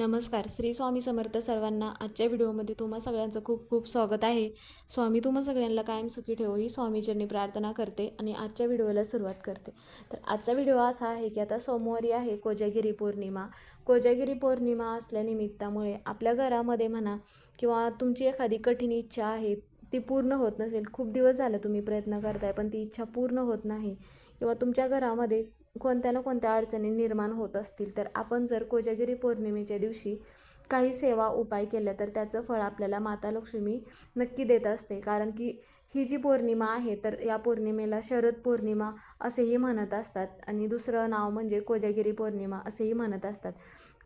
नमस्कार. श्री स्वामी समर्थ सर्वांना आजच्या व्हिडिओमध्ये तुम्हा सगळ्यांचं खूप खूप स्वागत आहे. स्वामी तुम्हा सगळ्यांना कायम सुखी ठेवो ही स्वामीचरणी प्रार्थना करते आणि आजच्या व्हिडिओला सुरुवात करते. तर आजचा व्हिडिओ असा आहे की आता सोमवारी आहे कोजागिरी पौर्णिमा. कोजागिरी पौर्णिमा असल्यानिमित्तामुळे आपल्या घरामध्ये म्हणा किंवा तुमची एखादी कठीण इच्छा आहे ती पूर्ण होत नसेल खूप दिवस झालं तुम्ही प्रयत्न करताय पण ती इच्छा पूर्ण होत नाही किंवा तुमच्या घरामध्ये कोणत्या ना कोणत्या अडचणी निर्माण होत असतील तर आपण जर कोजागिरी पौर्णिमेच्या दिवशी काही सेवा उपाय केल्या तर त्याचं फळ आपल्याला माता लक्ष्मी नक्की देत असते. कारण की ही जी पौर्णिमा आहे तर या पौर्णिमेला शरद पौर्णिमा असेही म्हणत असतात. आणि दुसरं नाव म्हणजे कोजागिरी पौर्णिमा असेही म्हणत असतात.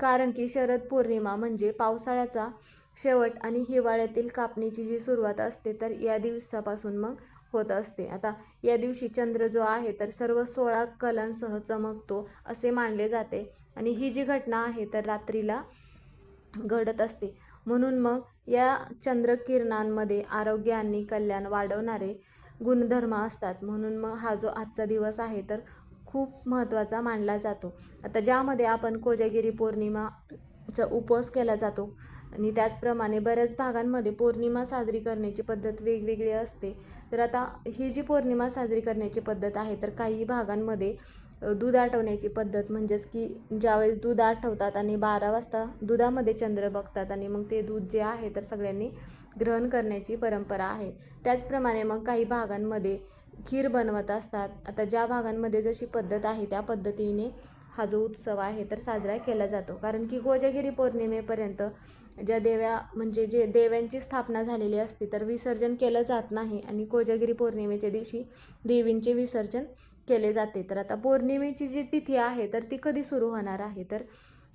कारण की शरद पौर्णिमा म्हणजे पावसाळ्याचा शेवट आणि हिवाळ्यातील कापणीची जी सुरुवात असते तर या दिवसापासून मग होत असते. आता या दिवशी चंद्र जो आहे तर सर्व सोळा कलांसह चमकतो असे मानले जाते. आणि ही जी घटना आहे तर रात्रीला घडत असते. म्हणून मग या चंद्रकिरणांमध्ये आरोग्य आणि कल्याण वाढवणारे गुणधर्म असतात. म्हणून मग हा जो आजचा दिवस आहे तर खूप महत्त्वाचा मानला जातो. आता ज्यामध्ये आपण कोजागिरी पौर्णिमाचा उपवास केला जातो आणि त्याचप्रमाणे बऱ्याच भागांमध्ये पौर्णिमा साजरी करण्याची पद्धत वेगवेगळी असते. तर आता ही जी पौर्णिमा साजरी करण्याची पद्धत आहे तर काही भागांमध्ये दूध आठवण्याची पद्धत म्हणजेच की ज्यावेळेस दूध आठवतात आणि बारा वाजता दुधामध्ये चंद्र बघतात आणि मग ते दूध जे आहे तर सगळ्यांनी ग्रहण करण्याची परंपरा आहे. त्याचप्रमाणे मग काही भागांमध्ये खीर बनवत असतात. आता ज्या भागांमध्ये जशी पद्धत आहे त्या पद्धतीने हा जो उत्सव आहे तर साजरा केला जातो. कारण की कोजागिरी पौर्णिमेपर्यंत ज्या देव्या म्हणजे जे देव्यांची स्थापना झालेली असते तर विसर्जन केलं जात नाही. आणि कोजागिरी पौर्णिमेच्या दिवशी देवींचे विसर्जन केले जाते. तर आता पौर्णिमेची जी तिथी आहे तर ती कधी सुरू होणार आहे? तर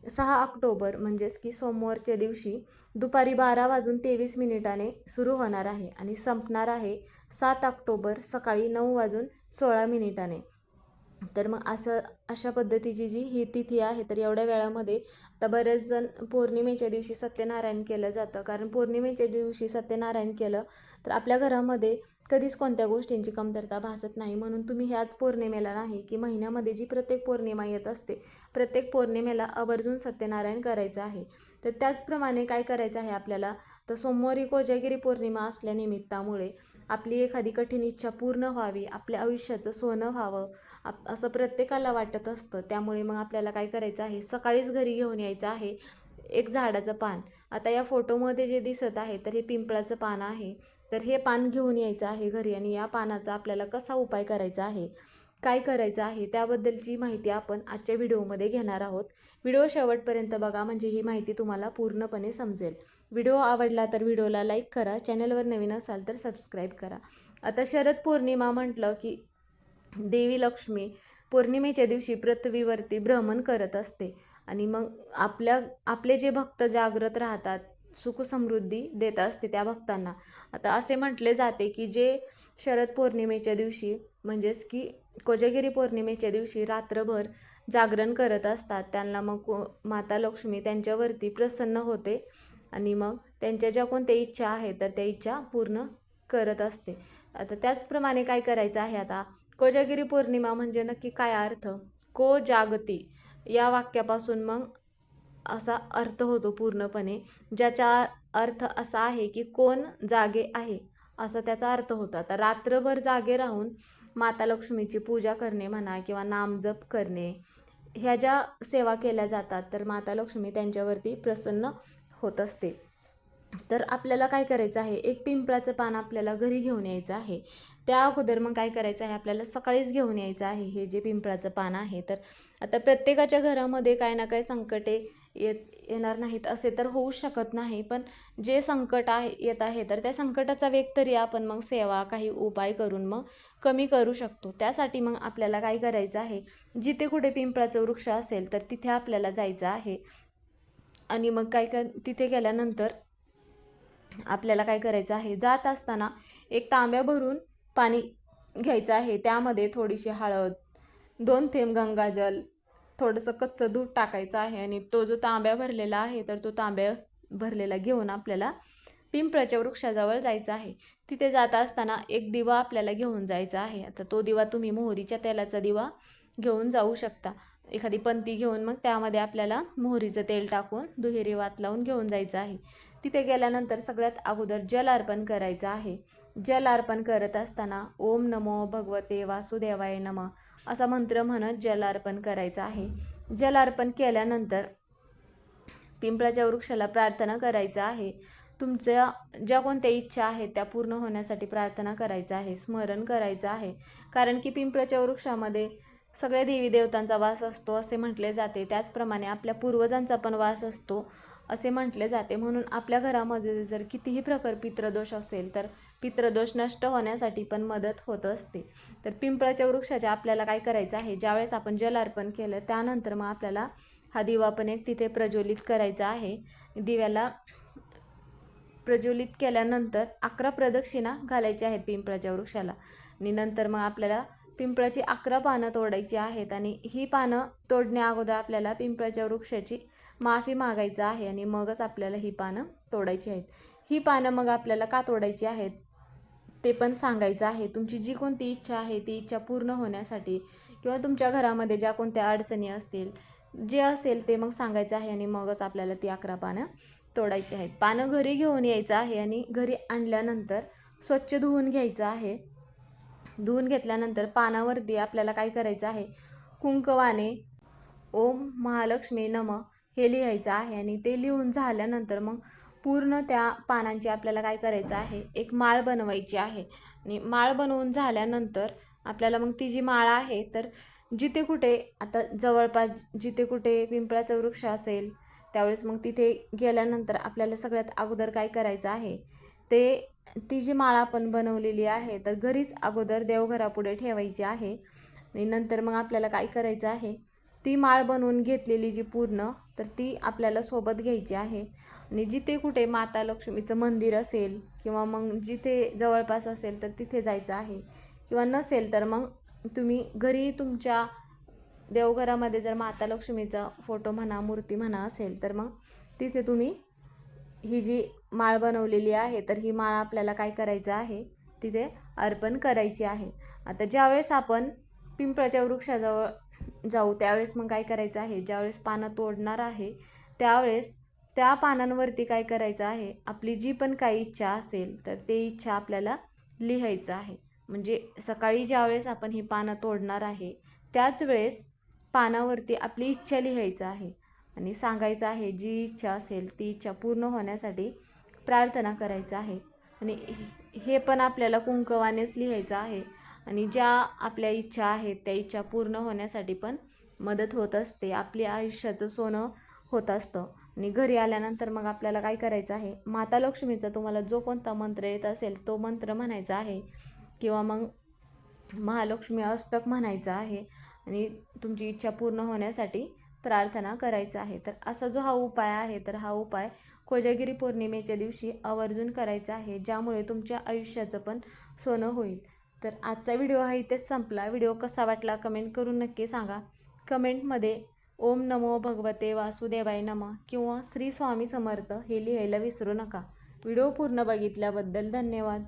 सहा ऑक्टोबर म्हणजेच की सोमवारच्या दिवशी दुपारी बारा वाजून तेवीस मिनिटाने सुरू होणार आहे. आणि संपणार आहे सात ऑक्टोबर सकाळी नऊ वाजून सोळा मिनिटाने. तर मग असं अशा पद्धतीची जी ही तिथी आहे तर एवढ्या वेळामध्ये आता बरेच जण पौर्णिमेच्या दिवशी सत्यनारायण केलं जातं. कारण पौर्णिमेच्या दिवशी सत्यनारायण केलं तर आपल्या घरामध्ये कधीच कोणत्या गोष्टींची कमतरता भासत नाही. म्हणून तुम्ही ह्याच पौर्णिमेला नाही की महिन्यामध्ये जी प्रत्येक पौर्णिमा येत असते प्रत्येक पौर्णिमेला आवर्जून सत्यनारायण करायचं आहे. तर त्याचप्रमाणे काय करायचं आहे आपल्याला? तर सोमवारी कोजागिरी पौर्णिमा असल्यानिमित्तामुळे आपली एखादी कठीण इच्छा पूर्ण व्हावी आपल्या आयुष्याचं सोनं व्हावं आप असं प्रत्येकाला वाटत असतं. त्यामुळे मग आपल्याला काय करायचं आहे? सकाळीच घरी घेऊन यायचं आहे. एक झाडाचं पान. आता या फोटोमध्ये जे दिसत आहे तर हे पिंपळाचं पान आहे. तर हे पान घेऊन यायचं आहे घरी आणि या पानाचा आपल्याला कसा उपाय करायचा आहे? काय करायचं आहे त्याबद्दलची माहिती आपण आजच्या व्हिडिओमध्ये घेणार आहोत. व्हिडिओ शेवटपर्यंत बघा म्हणजे ही माहिती तुम्हाला पूर्णपणे समजेल. व्हिडिओ आवडला तर व्हिडिओला लाईक करा चॅनलवर नवीन असाल तर सबस्क्राईब करा. आता शरद पौर्णिमा म्हटलं की देवी लक्ष्मी पौर्णिमेच्या दिवशी पृथ्वीवरती भ्रमण करत असते. आणि मग आपल्या आपले जे भक्त जागृत राहतात सुखसमृद्धी देत असते त्या भक्तांना. आता असे म्हटले जाते की जे शरद पौर्णिमेच्या दिवशी म्हणजेच की कोजागिरी पौर्णिमेच्या दिवशी रात्रभर जागरण करत असतात. त्यांना मग को माता लक्ष्मी त्यांच्यावरती प्रसन्न होते आणि मग त्यांच्या ज्या कोणत्या इच्छा आहेत तर त्या इच्छा पूर्ण करत असते. आता त्याचप्रमाणे काय करायचं आहे आता? कोजागिरी पौर्णिमा म्हणजे नक्की काय अर्थ? को जागती. या वाक्यापासून मग असा अर्थ होतो पूर्णपणे ज्याचा अर्थ असा आहे की कोण जागे आहे असा त्याचा अर्थ होतो. आता रात्रभर जागे राहून माता लक्ष्मीची पूजा करणे म्हणा किंवा नामजप करणे ह्या ज्या सेवा केल्या जातात तर माता लक्ष्मी त्यांच्यावरती प्रसन्न होत असते. तर आपल्याला काय करायचं आहे? एक पिंपळाचं पान आपल्याला घरी घेऊन यायचं आहे. त्या अगोदर मग काय करायचं आहे? आपल्याला सकाळीच घेऊन यायचं आहे हे जे पिंपळाचं पान आहे. तर आता प्रत्येकाच्या घरामध्ये काय ना काय संकटे येत येणार नाहीत असे तर होऊ शकत नाही. पण जे संकट आहे येत आहे तर त्या संकटाचा वेग तरी आपण मग सेवा काही उपाय करून मग कमी करू शकतो. त्यासाठी मग आपल्याला काय करायचं आहे? जिथे कुठे पिंपळाचं वृक्ष असेल तर तिथे आपल्याला जायचं आहे. आणि मग काय कर तिथे गेल्यानंतर आपल्याला काय करायचं आहे? जात असताना एक तांब्या भरून पाणी घ्यायचं आहे. त्यामध्ये थोडीशी हळद दोन थेंब गंगाजल थोडंसं कच्चं दूध टाकायचं आहे आणि तो जो तांब्या भरलेला आहे तर तो तांब्या भरलेला घेऊन आपल्याला पिंपळाच्या वृक्षाजवळ जायचं आहे. तिथे जात असताना एक दिवा आपल्याला घेऊन जायचा आहे. आता तो दिवा तुम्ही मोहरीच्या तेलाचा दिवा घेऊन जाऊ शकता. एखादी पंती घेऊन मग त्यामध्ये आपल्याला मोहरीचं तेल टाकून दुहेरी वात लावून घेऊन जायचं आहे. तिथे गेल्यानंतर सगळ्यात अगोदर जल अर्पण करायचं आहे. जल अर्पण करत असताना ओम नमो भगवते वासुदेवाय नम. असा मंत्र म्हणत जलार्पण करायचं आहे. जलार्पण केल्यानंतर पिंपळाच्या वृक्षाला प्रार्थना करायचं आहे. तुमच्या ज्या कोणत्या इच्छा आहेत त्या पूर्ण होण्यासाठी प्रार्थना करायचं आहे. स्मरण करायचं आहे. कारण की पिंपळाच्या वृक्षामध्ये सगळ्या देवी देवतांचा वास असतो असे म्हटले जाते. त्याचप्रमाणे आपल्या पूर्वजांचा पण वास असतो असे म्हटले जाते. म्हणून आपल्या घरामध्ये जर कितीही प्रकार पित्रदोष असेल तर पित्रदोष नष्ट होण्यासाठी पण मदत होत असते. तर पिंपळाच्या वृक्षाच्या आपल्याला काय करायचं आहे? ज्यावेळेस आपण जल अर्पण केलं त्यानंतर मग आपल्याला हा दिवा पण एक तिथे प्रज्वलित करायचा आहे. दिव्याला प्रज्वलित केल्यानंतर अकरा प्रदक्षिणा घालायच्या आहेत पिंपळाच्या वृक्षाला. आणि नंतर मग आपल्याला पिंपळाची अकरा पानं तोडायची आहेत आणि ही पानं तोडण्या अगोदर आपल्याला पिंपळाच्या वृक्षाची माफी मागायचं आहे आणि मगच आपल्याला ही पानं तोडायची आहेत. ही पानं मग आपल्याला का तोडायची आहेत? ते पण सांगायचं आहे. तुमची जी कोणती इच्छा आहे ती इच्छा पूर्ण होण्यासाठी किंवा तुमच्या घरामध्ये ज्या कोणत्या अडचणी असतील जे असेल ते मग सांगायचं आहे आणि मगच आपल्याला ती अकरा पानं तोडायची आहेत. पानं घरी घेऊन यायचं आहे आणि घरी आणल्यानंतर स्वच्छ धुवून घ्यायचं आहे. धुवून घेतल्यानंतर पानावरती आपल्याला काय करायचं आहे कुंकवाने ओम महालक्ष्मी नम हे लिहायचं आहे आणि ते लिहून झाल्यानंतर मग पूर्ण त्या पानांची आपल्याला काय करायचं आहे? एक माळ बनवायची आहे. आणि माळ बनवून झाल्यानंतर आपल्याला मग ती जी माळ आहे तर जिथे कुठे आता जवळपास जिथे कुठे पिंपळाचा वृक्ष असेल त्यावेळेस मग तिथे गेल्यानंतर आपल्याला सगळ्यात अगोदर काय करायचं आहे? ते ती जी माळ आपण बनवलेली आहे तर घरीच अगोदर देवघरापुढे ठेवायची आहे. आणि नंतर मग आपल्याला काय करायचं आहे? ती माळ बनवून घेतलेली जी पूर्ण तर ती आपल्याला सोबत घ्यायची आहे. आणि जिथे कुठे माता लक्ष्मीचं मंदिर असेल किंवा मग जिथे जवळपास असेल तर तिथे जायचं आहे. किंवा नसेल तर मग तुम्ही घरी तुमच्या देवघरामध्ये जर माता लक्ष्मीचा फोटो म्हणा मूर्ती म्हणा असेल तर मग तिथे तुम्ही ही जी माळ बनवलेली आहे तर ही माळ आपल्याला काय करायचं आहे? तिथे अर्पण करायची आहे. आता ज्यावेळेस आपण पिंपळाच्या वृक्षाजवळ जाऊ त्यावेळेस मग काय करायचं आहे? ज्यावेळेस पानं तोडणार आहे त्यावेळेस त्या पानांवरती काय करायचं आहे? आपली जी पण काही इच्छा असेल तर ते इच्छा आपल्याला लिहायचं आहे. म्हणजे सकाळी ज्यावेळेस आपण ही पानं तोडणार आहे त्याच वेळेस पानावरती आपली इच्छा लिहायचं आहे. आणि सांगायचं आहे जी इच्छा असेल ती इच्छा पूर्ण होण्यासाठी प्रार्थना करायचं आहे. आणि हे पण आपल्याला कुंकवानेच लिहायचं आहे. आणि ज्या आपल्या इच्छा आहेत त्या इच्छा पूर्ण होण्यासाठी पण मदत होत असते. आपल्या आयुष्याचं सोनं होत असतं. आणि घरी आल्यानंतर मग आपल्याला काय करायचं आहे? माता लक्ष्मीचा तुम्हाला जो कोणता मंत्र येत असेल तो मंत्र म्हणायचा आहे. किंवा मग महालक्ष्मी अष्टक म्हणायचं आहे. आणि तुमची इच्छा पूर्ण होण्यासाठी प्रार्थना करायचं आहे. तर असा जो हा उपाय आहे तर हा उपाय कोजागिरी पौर्णिमेच्या दिवशी आवर्जून करायचा आहे ज्यामुळे तुमच्या आयुष्याचं पण सोनं होईल. तर आजचा व्हिडिओ हा इथेच संपला. व्हिडिओ कसा वाटला कमेंट करून नक्की सांगा. कमेंटमध्ये ओम नमो भगवते वासुदेवाय नम किंवा श्री स्वामी समर्थ हे लिहायला विसरू नका. व्हिडिओ पूर्ण बघितल्याबद्दल धन्यवाद.